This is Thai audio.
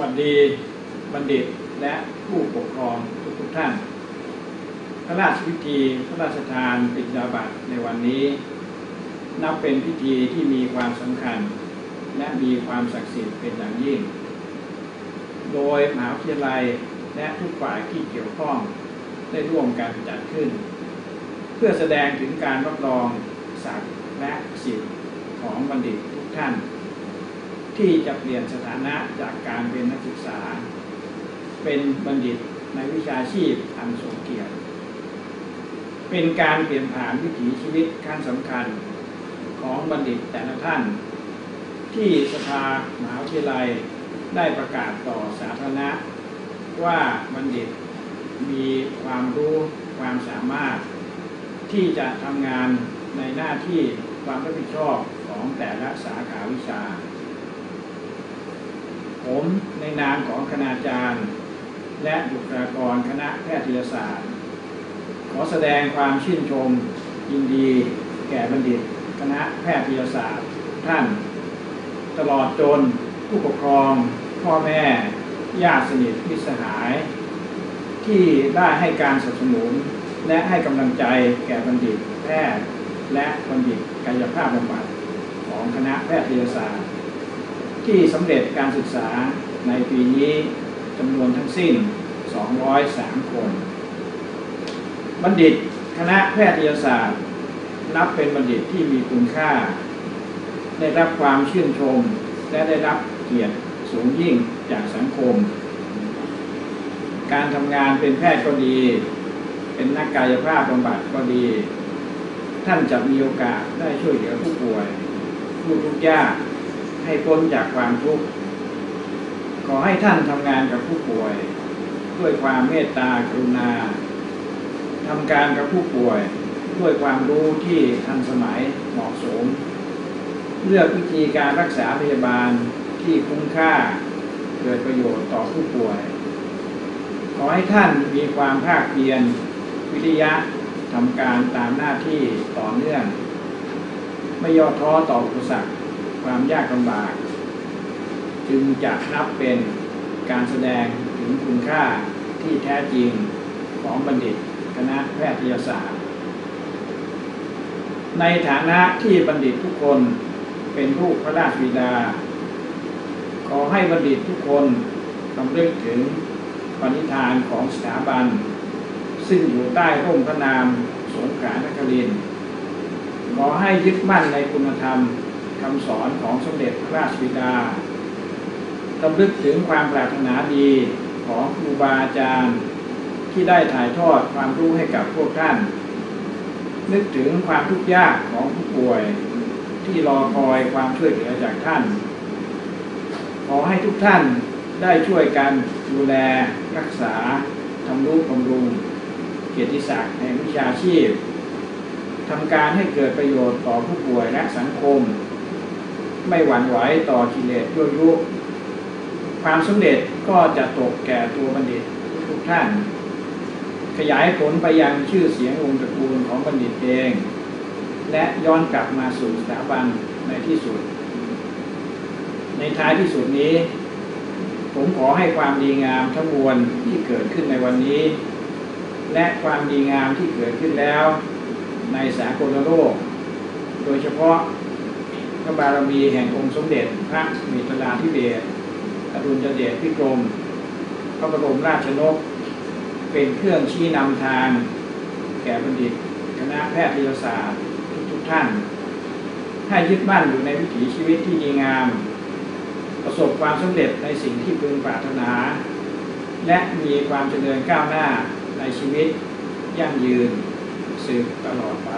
วัสดีบัณฑิตและผู้ปกครองทุกทุกท่าน พระราชพิธีพระราชทานปิญญาบัตรในวันนี้ นับเป็นพิธีที่มีความสำคัญ และมีความศักดิ์สิทธิ์เป็นอย่างยิ่ง โดยมหาวิทยาลัยและทุกฝ่ายที่เกี่ยวข้องได้ร่วมกันจัดขึ้น เพื่อแสดงถึงการรับรองศักดิ์และสิทธิ์ของบัณฑิตทุกท่าน ที่จะเปลี่ยนสถานะจากการเป็นนักศึกษา เป็นบัณฑิตในวิชาชีพอันทรงเกียรติเป็นการเปลี่ยนผ่านวิถีชีวิตขั้นสำคัญของบัณฑิตแต่ละท่าน ที่สภามหาวิทยาลัยได้ประกาศต่อสาธารณะ ว่าบัณฑิตมีความรู้ความสามารถ ที่จะทำงานในหน้าที่ความรับผิดชอบของแต่ละสาขาวิชา ผมในนามของคณาจารย์ และบุคลากรคณะแพทยศาสตร์ ขอแสดงความชื่นชมยินดีแก่บัณฑิต คณะแพทยศาสตร์ ท่าน ตลอดจนผู้ปกครอง พ่อแม่ญาติสนิทมิสหาย ที่ได้ให้การสนับสนุน และให้กำลังใจแก่บัณฑิตแพทย์และบัณฑิตกายภาพบำบัดของคณะแพทยศาสตร์ ที่สำเร็จการศึกษาในปีนี้จำนวนทั้งสิ้น 203 คน บัณฑิตคณะแพทยศาสตร์ นับเป็นบัณฑิตที่มีคุณค่า ได้รับความชื่นชม และได้รับเกียรติสูงยิ่งจากสังคม การทำงานเป็นแพทย์ก็ดี เป็นนักกายภาพบำบัดก็ดี ท่านจะมีโอกาสได้ช่วยเหลือผู้ป่วย ผู้ทุกข์ยาก ให้พ้นจากความทุกข์ขอให้ท่านทำงานกับผู้ป่วย ด้วยความเมตตากรุณาทำการกับผู้ป่วย ด้วยความรู้ที่ทันสมัยเหมาะสม เลือกวิธีการรักษาพยาบาลที่คุ้มค่าเกิดประโยชน์ต่อผู้ป่วย ขอให้ท่านมีความภาคเพียรวิทยะทำการตามหน้าที่ต่อเนื่อง ไม่ย่อท้อต่ออุปสรรค ความยากลำบาก จึงจะนับเป็นการแสดงถึงคุณค่าที่แท้จริงของบัณฑิตคณะแพทยศาสตร์ ในฐานะที่บัณฑิตทุกคนเป็นผู้พระราชบิดา ขอให้บัณฑิตทุกคนรำลึกถึงปณิธานของสถาบัน ซึ่งอยู่ใต้ร่มพระนามสงขลานครินทร์ขอให้ยึดมั่นในคุณธรรม คำสอนของสมเด็จพระราชบิดารำลึกถึงความปรารถนาดีของครูบาอาจารย์ที่ได้ถ่ายทอดความรู้ให้กับพวกท่าน นึกถึงความทุกข์ยากของผู้ป่วยที่รอคอยความช่วยเหลือจากท่าน ขอให้ทุกท่านได้ช่วยกันดูแลรักษาทำรูปบำรุงเกียรติศักดิ์แห่งวิชาชีพทำการให้เกิดประโยชน์ต่อผู้ป่วยและสังคม ไม่หวั่นไหวต่อกิเลสยั่วยุความสำเร็จก็จะตกแก่ตัวบัณฑิตทุกท่าน ขยายผลไปยังชื่อเสียงวงค์ตระกูลของบัณฑิตเอง และย้อนกลับมาสู่สถาบันในที่สุด ในท้ายที่สุดนี้ ผมขอให้ความดีงามทั้งมวลที่เกิดขึ้นในวันนี้ และความดีงามที่เกิดขึ้นแล้ว ในสากลโลก โดยเฉพาะ พระบารมีแห่งองค์สมเด็จพระมิตรลาธิเบศรอดุลยเดชพิกรม พระบรมราชนก เป็นเครื่องชี้นำทาง แก่บัณฑิต คณะแพทยศาสตร์ทุกท่าน ให้ยึดมั่นอยู่ในวิถีชีวิตที่ดีงาม ประสบความสำเร็จในสิ่งที่พึงปรารถนา และมีความเจริญก้าวหน้าในชีวิตยั่งยืนสืบตลอดไป